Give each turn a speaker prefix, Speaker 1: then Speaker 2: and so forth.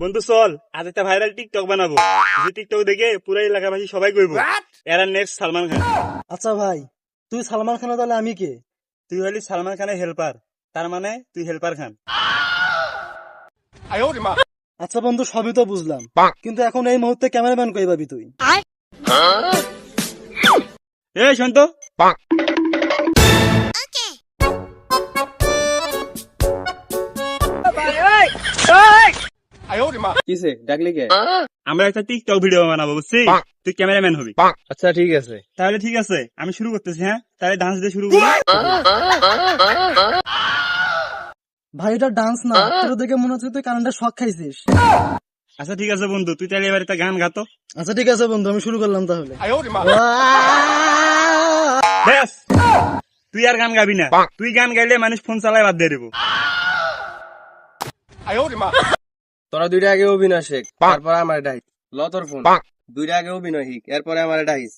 Speaker 1: বন্ধু চল আজ একটা ভাইরাল টিকটক বানাবো। যে টিকটক দেখে পুরো এলাকাবাসী সবাই কইব। এরা নেক্সট সালমান খান।
Speaker 2: আচ্ছা ভাই তুই সালমান খান তাহলে আমি কে?
Speaker 1: তুই হলি সালমান খানের হেল্পার তার মানে তুই হেল্পার খান।
Speaker 2: আচ্ছা বন্ধু সবই তো বুঝলাম। কিন্তু এখন এই মুহূর্তে ক্যামেরাম্যান কই পাবি তুই?
Speaker 1: এই শোন
Speaker 3: কিসে ডাকলি কে?
Speaker 1: আমরা একটা টিকটক ভিডিও বানাবো বুঝছিস তুই ক্যামেরাম্যান হবি।
Speaker 3: আচ্ছা ঠিক আছে।
Speaker 1: তাহলে ঠিক আছে আমি শুরু করতেছি হ্যাঁ? তাহলে ডান্স দিয়ে শুরু করি।
Speaker 2: ভাই এটা ডান্স না। তোর দেখে মনে হচ্ছে তুই কারেন্টের শখ খাইছিস।
Speaker 1: আচ্ছা ঠিক আছে বন্ধু তুই তাহলে এবার একটা গান গাতো।
Speaker 2: আচ্ছা ঠিক আছে বন্ধু আমি শুরু করলাম তাহলে।
Speaker 1: ব্যাস! তুই আর গান গাবি না। তুই গান গাইলে মানুষ ফোন চালায় বাদ দিয়ে দেবো।
Speaker 3: তোরা দুইটা আগে অভিনয় শেখ তারপরে আমার ডাইস। ল তোর ফোন। দুইটা আগে অভিনয় শিখ এরপরে আমার ডাইস।